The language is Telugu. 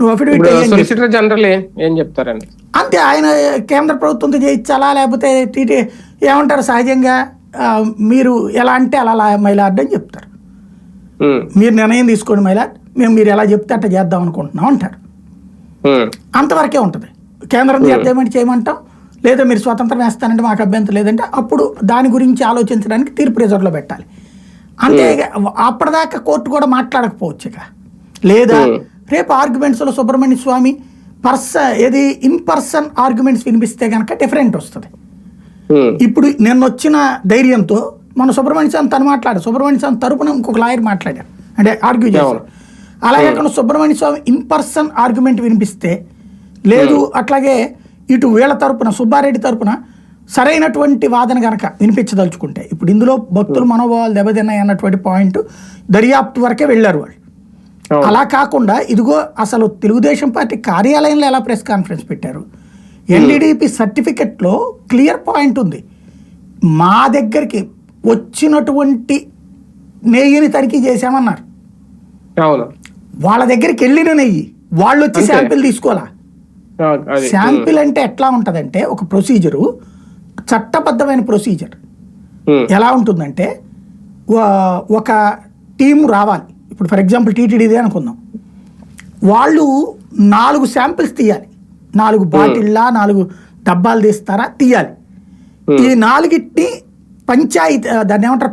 నువ్వు అఫిడవిట్. సొలిసిటర్ జనరల్ ఏం చెప్తారండి? అంతే ఆయన కేంద్ర ప్రభుత్వంతో చేయించాలా? లేకపోతే టీటీ ఏమంటారు సహజంగా? మీరు ఎలా అంటే అలా మైలార్డ్ అని చెప్తారు. మీరు నిర్ణయం తీసుకోండి మైలార్డ్ మేము మీరు ఎలా చెప్తే అట్లా చేద్దాం అనుకుంటున్నాం అంటారు. అంతవరకే ఉంటుంది. కేంద్రం చేద్దామని చేయమంటాం. లేదా మీరు స్వతంత్రం వేస్తానంటే మాకు అభ్యంతరం లేదంటే అప్పుడు దాని గురించి ఆలోచించడానికి తీర్పు రిజర్వ్లో పెట్టాలి. అంతే అప్పటిదాకా కోర్టు కూడా మాట్లాడకపోవచ్చు ఇక. లేదా రేపు ఆర్గ్యుమెంట్స్లో సుబ్రహ్మణ్య స్వామి పర్స ఏది ఇన్ పర్సన్ ఆర్గ్యుమెంట్స్ వినిపిస్తే కనుక డిఫరెంట్ వస్తుంది. ఇప్పుడు నిన్న వచ్చిన ధైర్యంతో మన సుబ్రహ్మణ్య స్వామి తను మాట్లాడారు సుబ్రహ్మణ్య స్వామి తరపున ఇంకొక లాయర్ మాట్లాడారు అంటే ఆర్గ్యూ చేశారు అలాగే అక్కడ Subramanya Swamy in person argument వినిపిస్తే లేదు అట్లాగే ఇటు వీళ్ళ తరపున సుబ్బారెడ్డి తరపున సరైనటువంటి వాదన గనక వినిపించదలుచుకుంటే ఇప్పుడు ఇందులో భక్తుల మనోభావాలు దెబ్బతిన్నాయి అన్నటువంటి పాయింట్ దర్యాప్తు వరకే వెళ్ళారు వాళ్ళు. అలా కాకుండా ఇదిగో అసలు తెలుగుదేశం పార్టీ కార్యాలయంలో ఎలా ప్రెస్ కాన్ఫరెన్స్ పెట్టారు? ఎన్డీడీపీ సర్టిఫికెట్లో క్లియర్ పాయింట్ ఉంది. మా దగ్గరికి వచ్చినటువంటి నెయ్యిని తనిఖీ చేశామన్నారు. వాళ్ళ దగ్గరికి వెళ్ళిన నెయ్యి వాళ్ళు వచ్చి. శాంపిల్ తీసుకోవాలా? శాంపిల్ అంటే ఎట్లా ఉంటుందంటే ఒక ప్రొసీజరు చట్టబద్ధమైన ప్రొసీజర్. ఎలా ఉంటుందంటే ఒక టీం రావాలి. ఇప్పుడు ఫర్ ఎగ్జాంపుల్ టీటీడీదే అనుకుందాం. వాళ్ళు నాలుగు శాంపిల్స్ తీయాలి. నాలుగు బాటిళ్ళ నాలుగు డబ్బాలు తీస్తారా? తీయాలి. ఈ నాలుగిటిని పంచాయతీ దాన్ని ఏమంటారు?